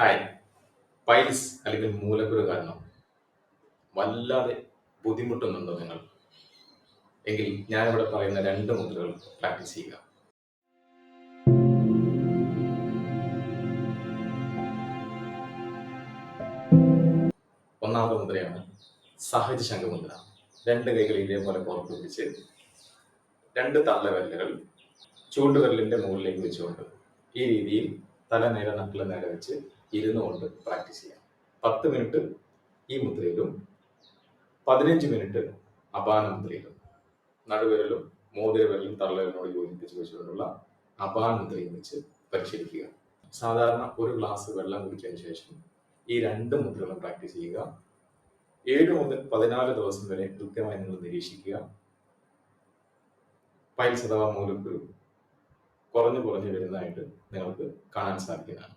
Hi piles അല്ലെങ്കിൽ മൂലക്കുരു കാരണം വല്ലാതെ ബുദ്ധിമുട്ടുന്നുണ്ടോ നിങ്ങൾ? എങ്കിൽ ഞാനിവിടെ പറയുന്ന രണ്ട് മുദ്രകൾ പ്രാക്ടീസ് ചെയ്യുക. ഒന്നാമത്തെ മുദ്രയാണ് സഹജ ശംഖമുദ്ര രണ്ട് കൈകൾ ഇതേപോലെ പുറത്ത് പിടിച്ച് രണ്ട് തള്ളവിരലുകൾ ചൂണ്ടുവിരലിന്റെ മുകളിലേക്ക് വെച്ചുകൊണ്ട് ഈ രീതിയിൽ തല നേരെ നട്ടില നേരെ വെച്ച് ഇരുന്നു കൊണ്ട് പ്രാക്ടീസ് ചെയ്യാം. പത്ത് മിനിറ്റ് ഈ മുദ്രയിലും പതിനഞ്ച് മിനിറ്റ് അപാന മുദ്രയിലും നടുവിരലും മോതിരവിരലും തള്ളവിരലോട് യോജിപ്പിച്ച് വെച്ചുകൊണ്ടുള്ള അപാന മുദ്രയും വെച്ച് പരിശീലിക്കുക. സാധാരണ ഒരു ഗ്ലാസ് വെള്ളം കുടിച്ചതിന് ശേഷം ഈ രണ്ട് മുദ്രകളും പ്രാക്ടീസ് ചെയ്യുക. ഏഴ് മുതൽ പതിനാല് ദിവസം വരെ കൃത്യമായി നിങ്ങൾ നിരീക്ഷിക്കുക. പൈൽസ് അഥവാ മൂലക്കുരു കുറഞ്ഞു കുറഞ്ഞു വരുന്നതായിട്ട് നിങ്ങൾക്ക് കാണാൻ സാധിക്കുന്നതാണ്.